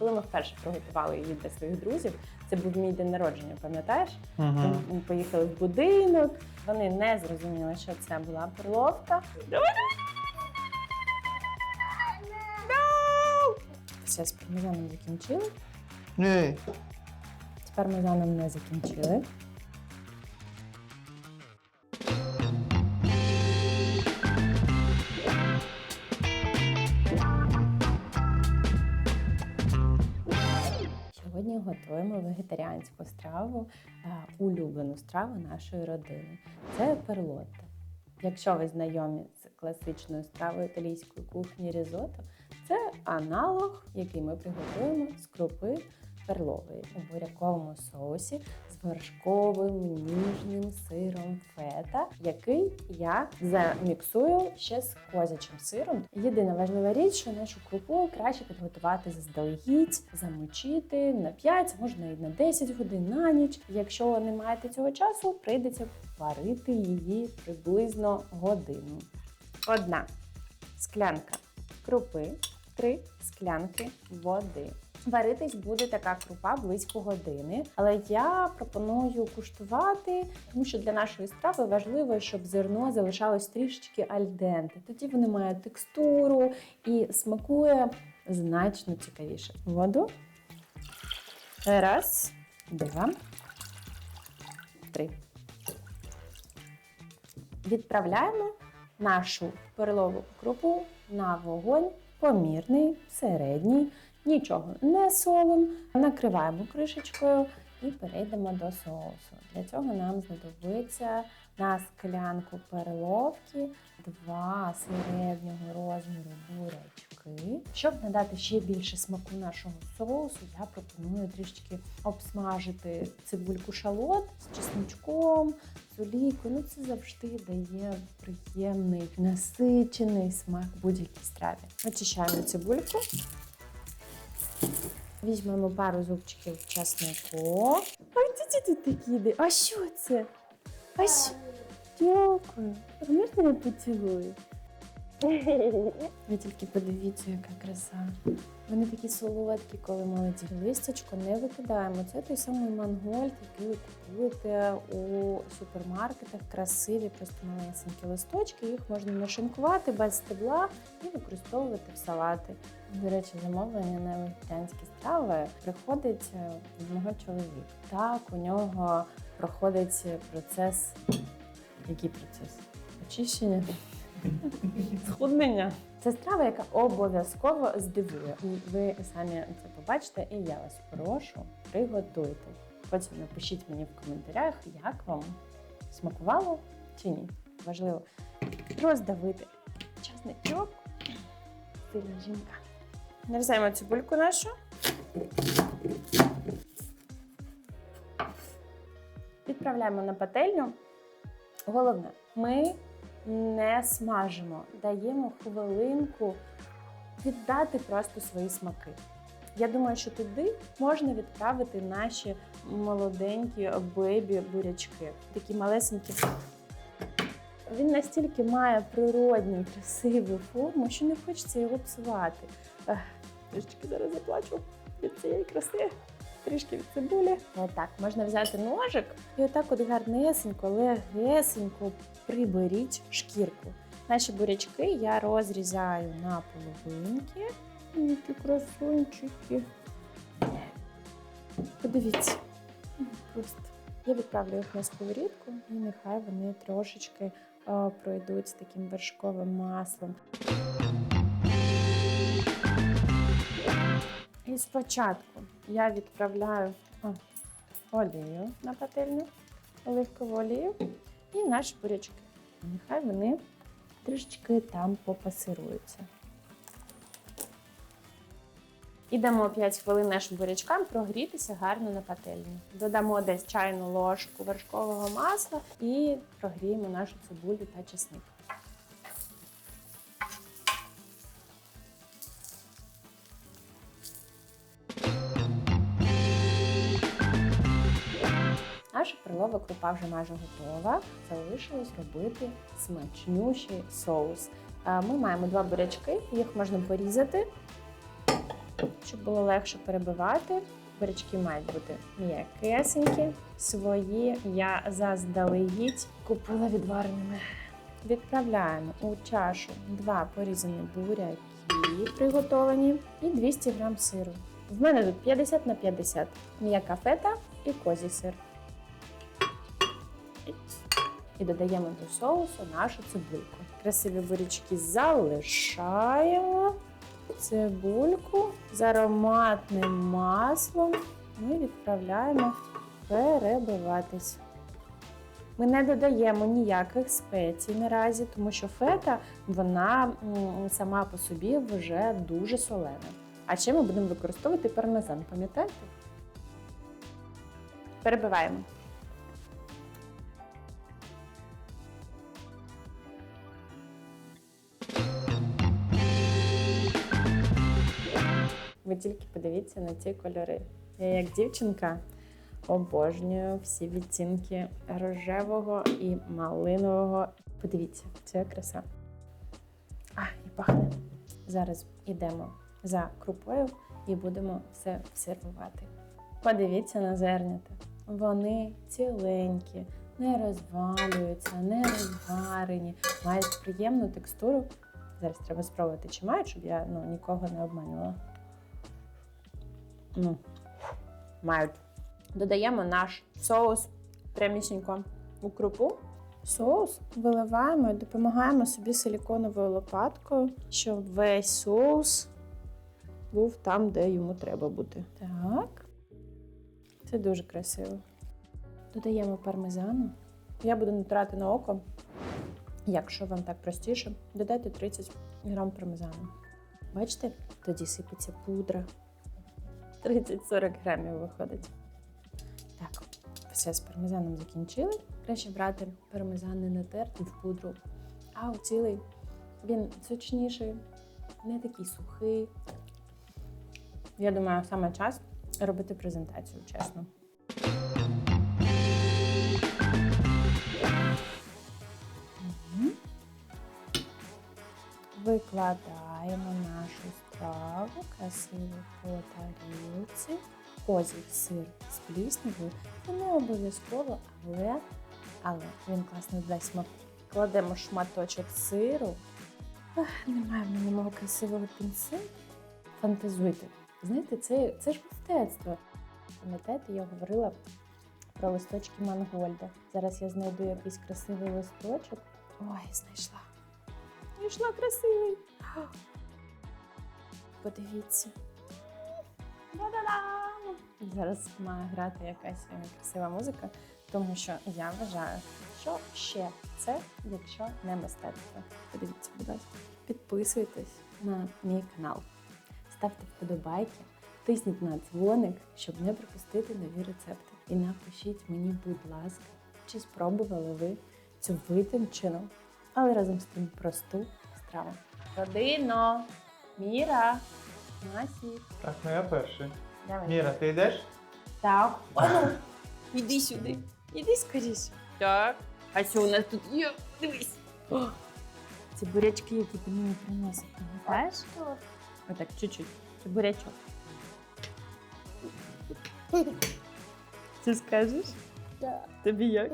Коли ми вперше приготували її для своїх друзів, це був мій день народження, пам'ятаєш? Угу. Ми поїхали в будинок. Вони не зрозуміли, що це була перловка. Давай, давай, давай! Все, з пармезаном закінчили. Ні. З пармезаном не закінчили. Сьогодні готуємо вегетаріанську страву, улюблену страву нашої родини. Це перлотта. Якщо ви знайомі з класичною стравою італійської кухні різото, це аналог, який ми приготуємо з крупи перлової у буряковому соусі вершковим ніжним сиром фета, який я заміксую ще з козячим сиром. Єдина важлива річ, що нашу крупу краще підготувати заздалегідь, замочити на 5, можна і на 10 годин на ніч. Якщо не маєте цього часу, прийдеться варити її приблизно годину. Одна склянка крупи, три склянки води. Варитись буде така крупа близько години, але я пропоную куштувати, тому що для нашої страви важливо, щоб зерно залишалось трішечки альденте. Тоді воно має текстуру і смакує значно цікавіше. Воду. Раз, два, три. Відправляємо нашу перлову крупу на вогонь помірний, середній, нічого не солимо. Накриваємо кришечкою і перейдемо до соусу. Для цього нам знадобиться на склянку перловки два середнього розміру бурячки. Щоб надати ще більше смаку нашого соусу, я пропоную трішечки обсмажити цибульку шалот з чесничком, з олійкою. Ну це завжди дає приємний насичений смак будь-якій страві. Очищаємо цибульку. Візьмемо пару зубчиків чеснику. А діти тут такі йде. А що це? А що? Дякую. Можна я поцілую? Ви тільки подивіться, яка краса. Вони такі солодкі, коли молоді. Листячко не викидаємо. Це той самий мангольд, який ви купуєте у супермаркетах. Красиві, просто малесенькі листочки. Їх можна нашинкувати без стебла і використовувати в салати. До речі, замовлення на вегетаріанські страви приходить е, від мого чоловіка. Так, у нього проходить процес. Який процес? Очищення. Схуднення. Це страва, яка обов'язково здивує. І ви самі це побачите, і я вас прошу, приготуйте. Потім напишіть мені в коментарях, як вам смакувало чи ні. Важливо роздавити часничок. Сильна жінка. Нарізаємо цибульку нашу. Відправляємо на пательню. Головне, ми не смажимо, даємо хвилинку віддати просто свої смаки. Я думаю, що туди можна відправити наші молоденькі бебі бурячки. Такі малесенькі. Він настільки має природню, красиву форму, що не хочеться його псувати. Ех, Трішечки зараз заплачу від цієї краси. Трішки від цибулі. Отак, можна взяти ножик і отак от гарнесенько, легесенько приберіть шкірку. Наші бурячки я розрізаю на половинки. Які красунчики. Подивіться. Просто. Я відправлю їх на сковорідку, і нехай вони трошечки е, пройдуть з таким вершковим маслом. І спочатку я відправляю олію на пательню, оливкову олію і наші бурячки. Нехай вони трішечки там попасируються. І дамо 5 хвилин нашим бурячкам прогрітися гарно на пательні. Додамо десь чайну ложку вершкового масла і прогріємо нашу цибулю та чесник. Перлова крупа вже майже готова. Залишилось робити смачнющий соус. Е, Ми маємо два бурячки, їх можна порізати, щоб було легше перебивати. Бурячки мають бути м'якесенькі. Свої я заздалегідь купила відвареними. Відправляємо у чашу два порізані буряки приготовані і 200 грам сиру. В мене тут 50 на 50. М'яка фета і козій сир. І додаємо до соусу нашу цибульку. Красиві бурячки залишаємо. Цибульку з ароматним маслом ми відправляємо перебиватись. Ми не додаємо ніяких спецій наразі, тому що фета вона сама по собі вже дуже солена. А ще ми будемо використовувати пармезан, пам'ятаєте? Перебиваємо. Тільки подивіться на ці кольори. Я як дівчинка обожнюю всі відтінки рожевого і малинового. Подивіться, це краса. А, і пахне. Зараз йдемо за крупою і будемо все сервувати. Подивіться на зернята. Вони ціленькі, не розвалюються, не розварені, мають приємну текстуру. Зараз треба спробувати, чи мають, щоб я ну, нікого не обманювала. Ну, мають. Додаємо наш соус прямісінько у крупу. Соус виливаємо і допомагаємо собі силіконовою лопаткою, щоб весь соус був там, де йому треба бути. Так. Це дуже красиво. Додаємо пармезану. Я буду натирати на око. Якщо вам так простіше, додайте 30 грам пармезану. Бачите, тоді сипеться пудра. 30-40 грамів виходить. Так, все з пармезаном закінчили. Краще брати пармезан не натертий в пудру, а у цілий. Він сочніший, не такий сухий. Я думаю, саме час робити презентацію, чесно. Викладаємо нашу страву красиво по тарілці. Козій сир з пліснявою. Це не обов'язково, але, але він класно дасть смак. Кладемо шматочок сиру. Ах, немає в мене мого красивого пінцету. Фантазуйте. Знаєте, це, це ж мистецтво. Пам'ятаєте, я говорила про листочки Мангольда. Зараз я знайду якийсь красивий листочок. Ой, знайшла. Знайшла красивий. Подивіться. Зараз має грати якась красива музика, тому що я вважаю, що ще це, якщо не мистецтво. Подивіться, будь ласка. Підписуйтесь на мій канал, ставте вподобайки, тисніть на дзвоник, щоб не пропустити нові рецепти. І напишіть мені, будь ласка, чи спробували ви цю витончену, але разом з тим просту страву. Родино, Міра, Масі. Так, ну я перший. Давай. Міра, ти йдеш? Так. Ану, іди сюди. Іди скоріше. Так. А що у нас тут є? Дивись. О, це бурячки, які ти мені приносив. Пам'ятаєш? Отак, чуть-чуть. Це бурячок. Ти скажеш? Да. Тобі як?